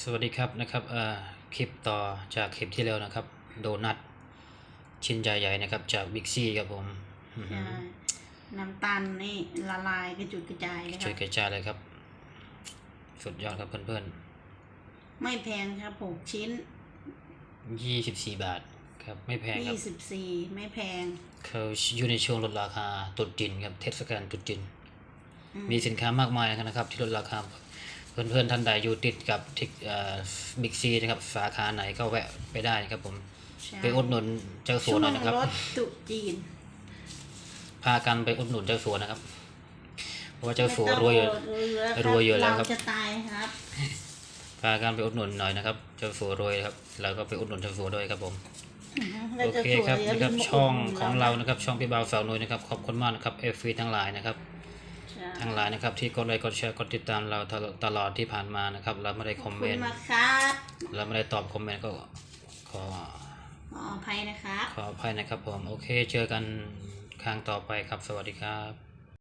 สวัสดีครับนะครับเอ่อคลิปต่อจากคลิปที่แล้วนะครับ โดนัทชิ้นใหญ่ๆนะครับ จากบิ๊กซี่ครับผมอื้อหืใช่อน้ำตาลนี่ละลายกระจุดกระจายเลยคช่รัวยบกระจายเลยครับ สุดยอดครับเพื่อนไม่แพงครับหกชิ้นๆยี่สิบสี่บาทครับไม่แพงครัยี่บสิบสี่ไม่แพงเขาอยู่ในช่วงลดราคาตรุดจินครับเทศกาลตรุดจินอืมีสินค้ามากมายนะครับ ที่ลดราคา เพื่อนๆท่านใดอยู่ติดกับที่บิ๊กซีนะครับสาขาไหนก็แวะไปได้นะครับผมใช่ไปอุดหนุนเจ้าสัช่ววหน่อยงนะครับรถตุจีน พากันไปอุดหนุนเจ้าสัวนะครับ เพราะว่าเจ้าสัวรวยอยู่ไม่ต้องรวยอยู่แล้วครับเราจะตายครับพากันไปอุดหนุนหน่อยนะครับ เจ้าสัวรวยครับเราก็ไปอุดหนุนเจ้าสัวด้วยครับผมเราโอจะเคสวยครับอย่านะลืครับมช่องดหนุนของเรานะครับ ช่องพี่บ่าวสาวนุ้ยนะครับขอบคุณมากนะครับเอฟฟีทั้งหลายนะครับใช่ ทั้งหลายนะครับที่กดไลค์กดแชร์กดติดตามเราตลอดตลอดที่ผ่านมานะครับ เราไม่ได้คอมขเมอบนคุณต์มากครับเราไม่ได้ตอบคอมเมนต์ก็ขอขออภัยนะครับขออภัยนะครับผม โอเค เจอกันครั้งต่อไปครับ สวัสดีครับ